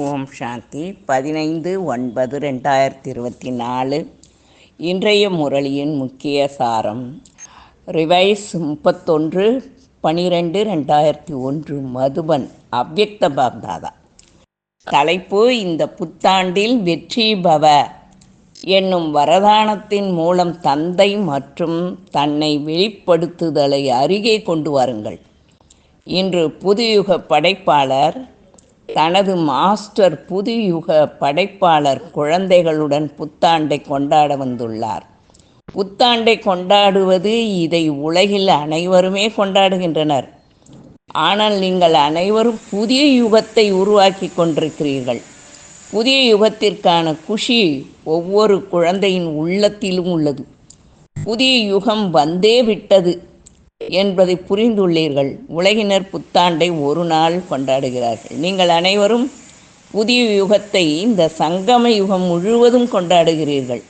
ஓம் சாந்தி. பதினைந்து ஒன்பது ரெண்டாயிரத்தி இருபத்தி நாலு இன்றைய முரளியின் முக்கிய சாரம். ரிவைஸ் முப்பத்தொன்று பனிரெண்டு ரெண்டாயிரத்தி ஒன்று மதுபன் அவ்வக்த பாப்தாதா. தலைப்பு இந்த புத்தாண்டில் வெற்றி பவ என்னும் வரதானத்தின் மூலம் தந்தை மற்றும் தன்னை வெளிப்படுத்துதலை அருகே கொண்டு வாருங்கள். இன்று புதுயுக படைப்பாளர் தனது மாஸ்டர் புதுயுக படைப்பாளர் குழந்தைகளுடன் புத்தாண்டை கொண்டாட வந்துள்ளார். புத்தாண்டை கொண்டாடுவது இதை உலகில் அனைவருமே கொண்டாடுகின்றனர். ஆனால் நீங்கள் அனைவரும் புதிய யுகத்தை உருவாக்கி கொண்டிருக்கிறீர்கள். புதிய யுகத்திற்கான குஷி ஒவ்வொரு குழந்தையின் உள்ளத்திலும் உள்ளது. புதிய யுகம் வந்தே விட்டது. என்பதை புரிந்துள்ளீர்கள். உலகினர் புத்தாண்டை ஒரு நாள் கொண்டாடுகிறார்கள். நீங்கள் அனைவரும் புதிய யுகத்தை இந்த சங்கம யுகம் முழுவதும் கொண்டாடுகிறீர்கள்.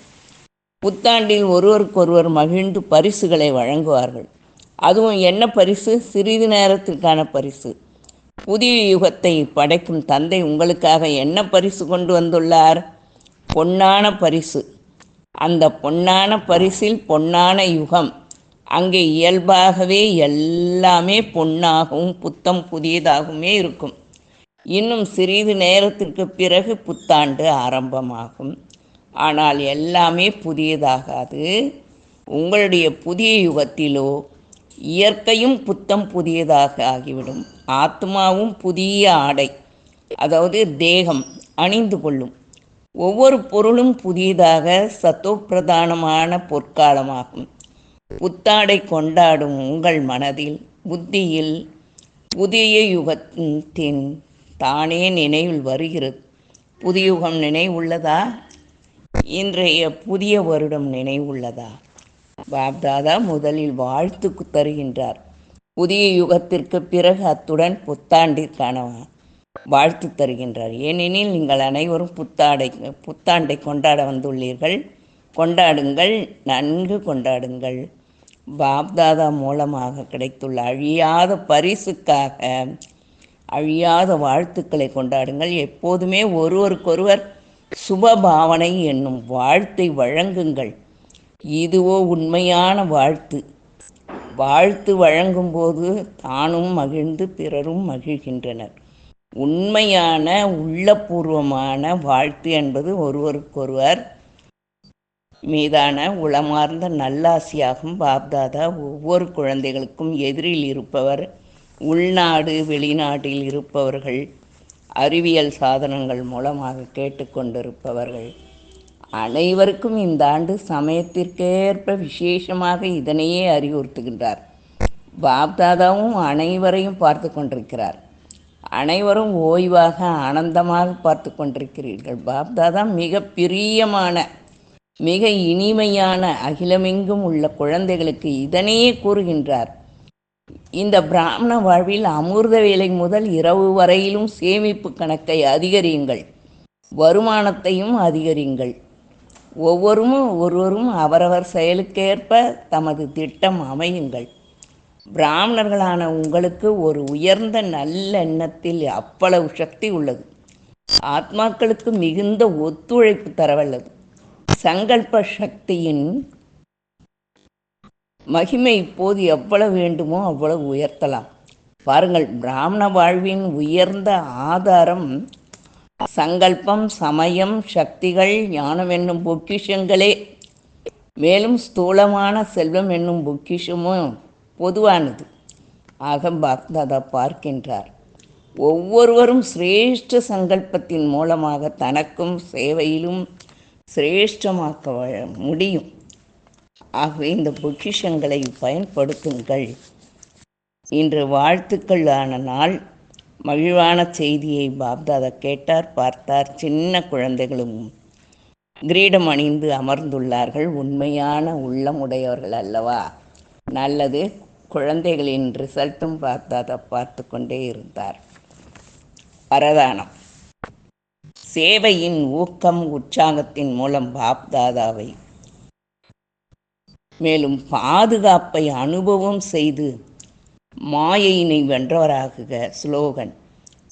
புத்தாண்டில் ஒருவருக்கொருவர் மகிழ்ந்து பரிசுகளை வழங்குவார்கள். அதுவும் என்ன பரிசு? சிறிது நேரத்திற்கான பரிசு. புதிய யுகத்தை படைக்கும் தந்தை உங்களுக்காக என்ன பரிசு கொண்டு வந்துள்ளார்? பொன்னான பரிசு. அந்த பொன்னான பரிசில் பொன்னான யுகம். அங்கே இயல்பாகவே எல்லாமே பொன்னாகவும் புத்தம் புதியதாகவுமே இருக்கும். இன்னும் சிறிது நேரத்திற்கு பிறகு புத்தாண்டு ஆரம்பமாகும். ஆனால் எல்லாமே புதியதாகாது. உங்களுடைய புதிய யுகத்திலோ இயற்கையும் புத்தம் புதியதாக ஆகிவிடும். ஆத்மாவும் புதிய ஆடை அதாவது தேகம் அணிந்து கொள்ளும். ஒவ்வொரு பொருளும் புதியதாக சத்தோப்பிரதானமான பொற்காலமாகும். புத்தாடை கொண்டாடும் உங்கள் மனதில் புத்தியில் புதிய யுகத்தின் தானே நினைவில் வருகிறது. புதியுகம் நினைவுள்ளதா? இன்றைய புதிய வருடம் நினைவுள்ளதா? பாப்தாதா முதலில் வாழ்த்து தருகின்றார். புதிய யுகத்திற்கு பிறகு அத்துடன் புத்தாண்டிற்கான வாழ்த்து தருகின்றார். ஏனெனில் நீங்கள் அனைவரும் புத்தாடை புத்தாண்டை கொண்டாட வந்துள்ளீர்கள். கொண்டாடுங்கள் நன்கு கொண்டாடுங்கள். பாப்தாதா மூலமாக கிடைத்துள்ள அழியாத பரிசுக்காக அழியாத வாழ்த்துக்களை கொண்டாடுங்கள். எப்போதுமே ஒருவருக்கொருவர் சுபபாவனை என்னும் வாழ்த்தை வழங்குங்கள். இதுவோ உண்மையான வாழ்த்து. வாழ்த்து வழங்கும்போது தானும் மகிழ்ந்து பிறரும் மகிழ்கின்றனர். உண்மையான உள்ளபூர்வமான வாழ்த்து என்பது ஒருவருக்கொருவர் மீதான உளமார்ந்த நல்லாசியாகும் பாப்தாதா ஒவ்வொரு குழந்தைகளுக்கும் எதிரில் இருப்பவர் உள்நாடு வெளிநாட்டில் இருப்பவர்கள் அறிவியல் சாதனங்கள் மூலமாக கேட்டுக்கொண்டிருப்பவர்கள் அனைவருக்கும் இந்த ஆண்டு சமயத்திற்கேற்ப விசேஷமாக இதனையே அறிவுறுத்துகின்றார். பாப்தாதாவும் அனைவரையும் பார்த்து கொண்டிருக்கிறார். அனைவரும் ஓய்வாக ஆனந்தமாக பார்த்து கொண்டிருக்கிறீர்கள். பாப்தாதா மிக பிரியமான மிக இனிமையான அகிலமெங்கும் உள்ள குழந்தைகளுக்கு இதனையே கூறுகின்றார். இந்த பிராமண வாழ்வில் அமிர்த வேலை முதல் இரவு வரையிலும் சேமிப்பு கணக்கை அதிகரியுங்கள். வருமானத்தையும் அதிகரியுங்கள். ஒவ்வொரும் ஒருவரும் அவரவர் செயலுக்கேற்ப தமது திட்டம் அமையுங்கள். பிராமணர்களான உங்களுக்கு ஒரு உயர்ந்த நல்லெண்ணத்தில் அவ்வளவு சக்தி உள்ளது. ஆத்மாக்களுக்கு மிகுந்த ஒத்துழைப்பு தரவல்லது. சங்கல்ப சக்தியின் மகிமை இப்போது எவ்வளவு வேண்டுமோ அவ்வளவு உயர்த்தலாம். பாருங்கள் பிராமண வாழ்வின் உயர்ந்த ஆதாரம் சங்கல்பம் சமயம் சக்திகள் ஞானம் என்னும் பொக்கிஷங்களே. மேலும் ஸ்தூலமான செல்வம் என்னும் பொக்கிஷமும் பொதுவானது. ஆக பாக்தாதா பார்க்கின்றார். ஒவ்வொருவரும் சிரேஷ்ட சங்கல்பத்தின் மூலமாக தனக்கும் சேவையிலும் சிரேஷ்டமாக்க முடியும். ஆகவே இந்த பொக்கிஷங்களை பயன்படுத்துங்கள். இன்று வாழ்த்துக்களான நாள். மகிழ்வான செய்தியை பாப்தாதா கேட்டார் பார்த்தார். சின்ன குழந்தைகளும் கிரீடம் அணிந்து அமர்ந்துள்ளார்கள். உண்மையான உள்ளம் உடையவர்கள் அல்லவா? நல்லது. குழந்தைகளின் ரிசல்ட்டும் பாப்தாதா பார்த்து கொண்டே இருந்தார். வரதானம். சேவையின் ஊக்கம் உற்சாகத்தின் மூலம் பாப்தாதாவை. மேலும் பாதுகாப்பை அனுபவம் செய்து மாயையினை வென்றவராகுக ஸ்லோகன்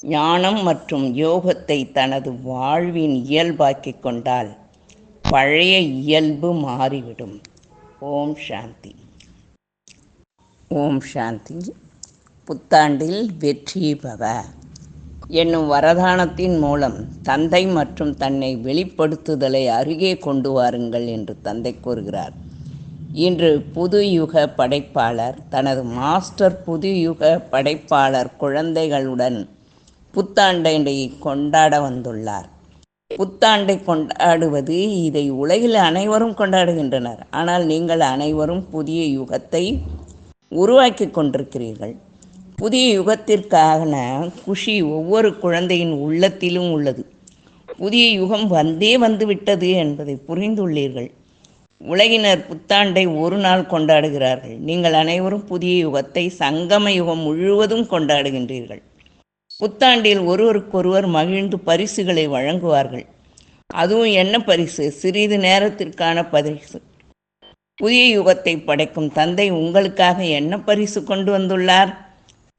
ஞானம் மற்றும் யோகத்தை தனது வாழ்வின் இயல்பாக்கிக் கொண்டால் பழைய இயல்பு மாறிவிடும். ஓம் சாந்தி. ஓம் சாந்தி. புத்தாண்டில் வெற்றி பவ என்னும் வரதானத்தின் மூலம் தந்தை மற்றும் தன்னை வெளிப்படுத்துதலை அருகே கொண்டு வாருங்கள் என்று தந்தை கூறுகிறார். இன்று புது யுக படைப்பாளர் தனது மாஸ்டர் புது யுக படைப்பாளர் குழந்தைகளுடன் புத்தாண்டை கொண்டாட வந்துள்ளார். புத்தாண்டை கொண்டாடுவது இதை உலகில் அனைவரும் கொண்டாடுகின்றனர். ஆனால் நீங்கள் அனைவரும் புதிய யுகத்தை உருவாக்கி கொண்டிருக்கிறீர்கள். புதிய யுகத்திற்கான குஷி ஒவ்வொரு குழந்தையின் உள்ளத்திலும் உள்ளது. புதிய யுகம் வந்தே வந்துவிட்டது என்பதை புரிந்துள்ளீர்கள். உலகினர் புத்தாண்டை ஒரு நாள் கொண்டாடுகிறார்கள். நீங்கள் அனைவரும் புதிய யுகத்தை சங்கம யுகம் முழுவதும் கொண்டாடுகின்றீர்கள். புத்தாண்டில் ஒருவருக்கொருவர் மகிழ்ந்து பரிசுகளை வழங்குவார்கள். அதுவும் என்ன பரிசு? சிறிது நேரத்திற்கான பரிசு. புதிய யுகத்தை படைக்கும் தந்தை உங்களுக்காக என்ன பரிசு கொண்டு வந்துள்ளார்?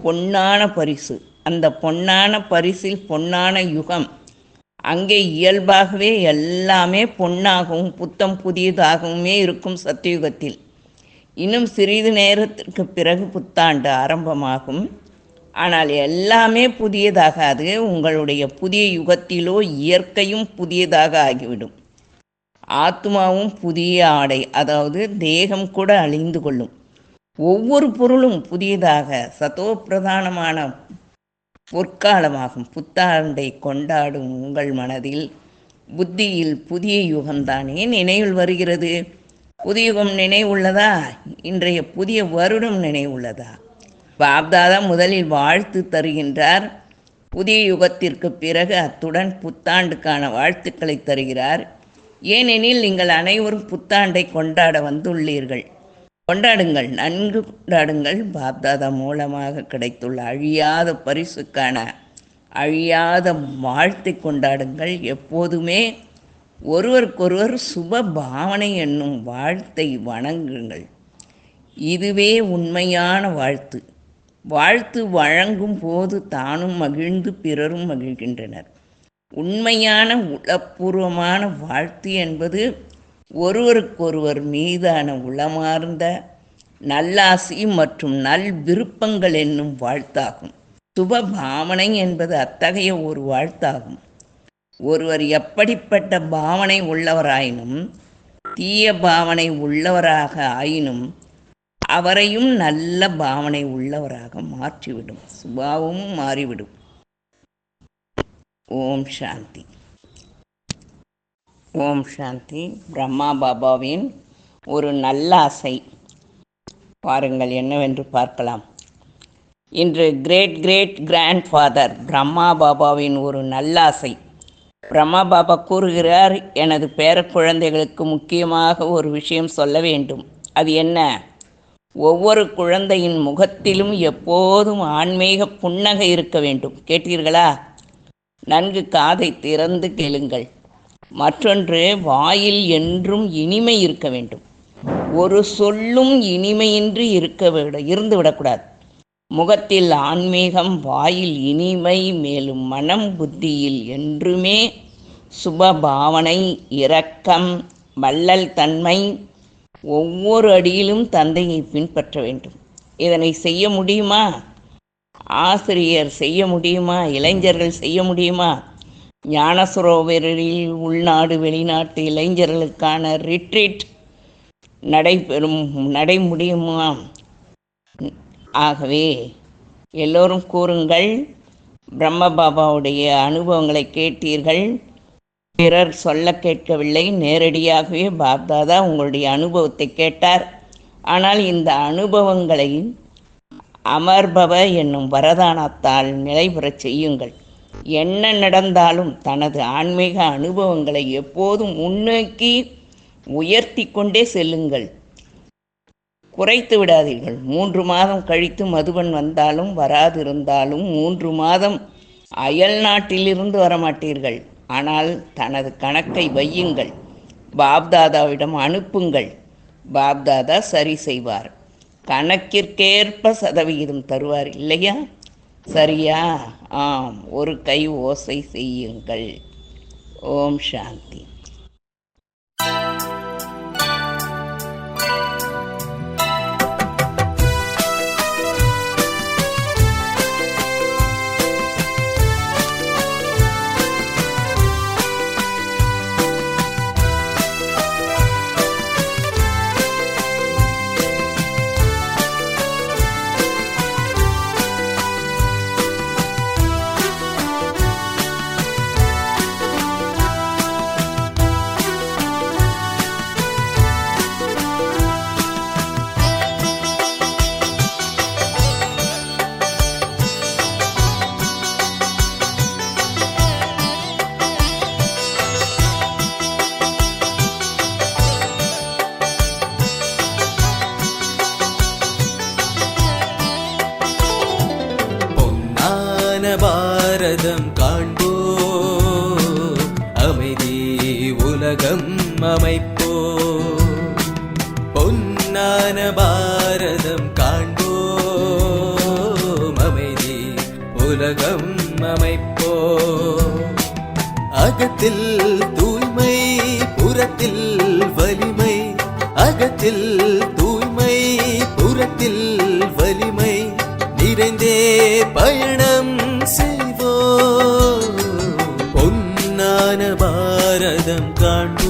பொன்னான பரிசு. அந்த பொன்னான பரிசில் பொன்னான யுகம். அங்கே இயல்பாகவே எல்லாமே பொன்னாகவும் புத்தம் புதியதாகவுமே இருக்கும் சத்தியுகத்தில். இன்னும் சிறிது நேரத்திற்கு பிறகு புத்தாண்டு ஆரம்பமாகும். ஆனால் எல்லாமே புதியதாகாது உங்களுடைய புதிய யுகத்திலோ இயற்கையும் புதியதாக ஆகிவிடும். ஆத்மாவும் புதிய ஆடை அதாவது தேகம் கூட அழிந்து கொள்ளும். ஒவ்வொரு பொருளும் புதியதாக சதோ பிரதானமான பொற்காலமாகும். புத்தாண்டை கொண்டாடும் உங்கள் மனதில் புத்தியில் புதிய யுகம்தானே நினைவில் வருகிறது. புதிய யுகம் நினைவுள்ளதா? இன்றைய புதிய வருடம் நினைவுள்ளதா? பாப்தாதா முதலில் வாழ்த்து தருகின்றார். புதிய யுகத்திற்கு பிறகு அத்துடன் புத்தாண்டுக்கான வாழ்த்துக்களை தருகிறார். ஏனெனில் நீங்கள் அனைவரும் புத்தாண்டை கொண்டாட வந்துள்ளீர்கள். கொண்டாடுங்கள் நன்கு கொண்டாடுங்கள். பாப்தாதா மூலமாக கிடைத்துள்ள அழியாத பரிசுக்கான அழியாத வாழ்த்தை கொண்டாடுங்கள். எப்போதுமே ஒருவருக்கொருவர் சுப பாவனை என்னும் வாழ்த்தை வணங்குங்கள். இதுவே உண்மையான வாழ்த்து. வாழ்த்து வழங்கும் போது தானும் மகிழ்ந்து பிறரும் மகிழ்கின்றனர். உண்மையான உளப்பூர்வமான வாழ்த்து என்பது ஒருவருக்கொருவர் மீதான உளமார்ந்த நல்லாசி மற்றும் நல் விருப்பங்கள் என்னும் வாழ்த்தாகும். சுப பாவனை என்பது அத்தகைய ஒரு வாழ்த்தாகும். ஒருவர் எப்படிப்பட்ட பாவனை உள்ளவராயினும் தீய பாவனை உள்ளவராக ஆயினும் அவரையும் நல்ல பாவனை உள்ளவராக மாற்றிவிடும். சுபாவமும் மாறிவிடும். ஓம் சாந்தி. ஓம் சாந்தி. பிரம்மா பாபாவின் ஒரு நல்ல ஆசை. பாருங்கள் என்னவென்று பார்க்கலாம். இன்று great great grandfather Brahma பாபாவின் ஒரு நல்ல ஆசை. பிரம்மா பாபா கூறுகிறார் எனது பேர குழந்தைகளுக்கு முக்கியமாக ஒரு விஷயம் சொல்ல வேண்டும். அது என்ன? ஒவ்வொரு குழந்தையின் முகத்திலும் எப்போதும் ஆன்மீக புன்னகை இருக்க வேண்டும். கேட்டீர்களா? நன்கு காதை திறந்து கேளுங்கள். மற்றொன்று வாயில் என்றும் இனிமை இருக்க வேண்டும். ஒரு சொல்லும் இனிமையின்றி இருக்க விட இருந்து விடக்கூடாது. முகத்தில் ஆன்மீகம் வாயில் இனிமை மேலும் மனம் புத்தியில் என்றுமே சுபபாவனை இரக்கம் வள்ளல் தன்மை ஒவ்வொரு அடியிலும் தந்தையை பின்பற்ற வேண்டும். இதனை செய்ய முடியுமா? ஆசிரியர் செய்ய முடியுமா? இளைஞர்கள் செய்ய முடியுமா? ஞானசுரோவரில் உள்நாடு வெளிநாட்டு இளைஞர்களுக்கான ரிட்ரீட் நடைபெறும் நடைமுடியுமா? ஆகவே எல்லோரும் கூறுங்கள் பிரம்ம பாபாவுடைய அனுபவங்களை கேட்டீர்கள். பிறர் சொல்ல கேட்கவில்லை. நேரடியாகவே பாப்தாதா உங்களுடைய அனுபவத்தை கேட்டார். ஆனால் இந்த அனுபவங்களை அமர்பவ என்னும் வரதானத்தால் நிலைபெறச் செய்யுங்கள். என்ன நடந்தாலும் தனது ஆன்மீக அனுபவங்களை எப்போதும் முன்னோக்கி உயர்த்தி கொண்டே செல்லுங்கள். குறைத்து விடாதீர்கள். மூன்று மாதம் கழித்து மதுவன் வந்தாலும் வராதிருந்தாலும் மூன்று மாதம் அயல் நாட்டிலிருந்து வரமாட்டீர்கள். ஆனால் தனது கணக்கை வையுங்கள். பாப்தாதாவிடம் அனுப்புங்கள். பாப்தாதா சரி செய்வார். கணக்கிற்கேற்ப சதவிகிதம் தருவார் இல்லையா? சரியா? ஆம் ஒரு கை ஓசை செய்யுங்கள். ஓம் சாந்தி. உள்ளத்தில் தூய்மை புறத்தில் வலிமை. அகத்தில் தூய்மை புறத்தில் வலிமை. நிறைந்தே பயணம் செய்வோம். பொன்னான பாரதம் காண்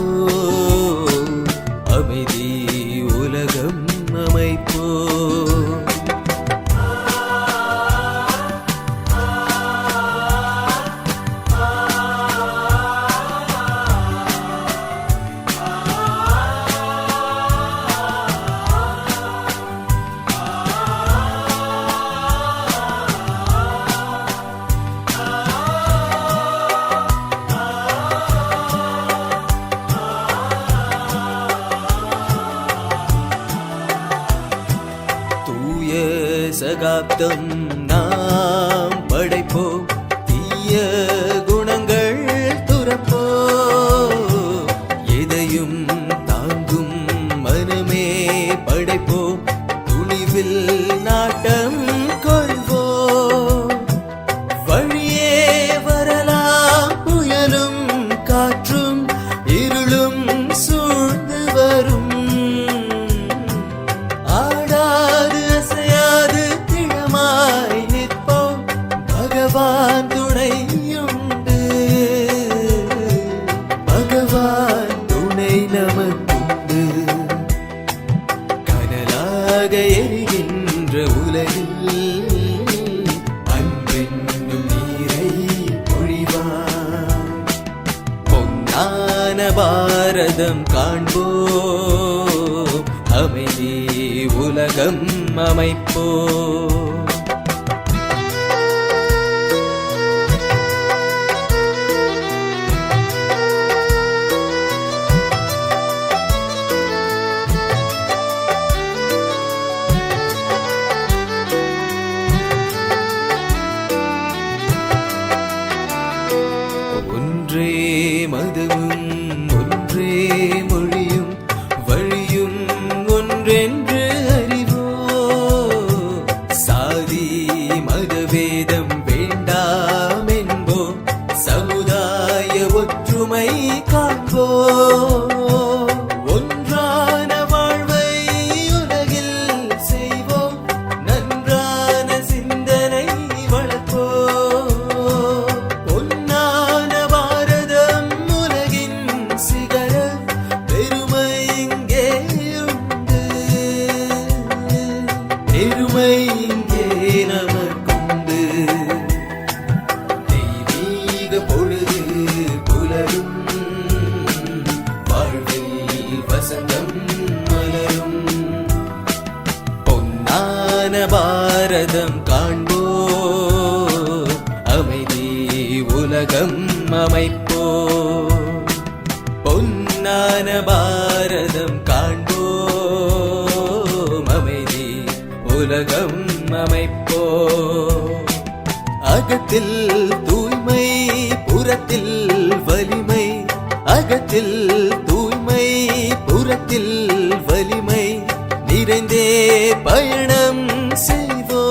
மனத்தில் தூய்மை புறத்தில் வலிமை. அகத்தில் தூய்மை புறத்தில் வலிமை. நிறைந்தே பயணம் செய்வோ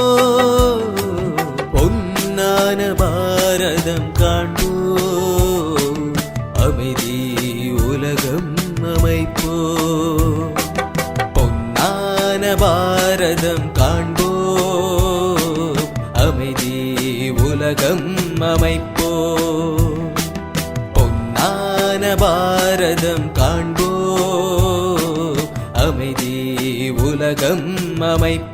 பொன்னான பாரதம் காண்போ. அமைதி உலகம் அமைப்போ. பொன்னான பாரதம் உலகம் அமைப்போ? பொன்னான பாரதம் காண்போ? அமைதி உலகம் அமைப்போ?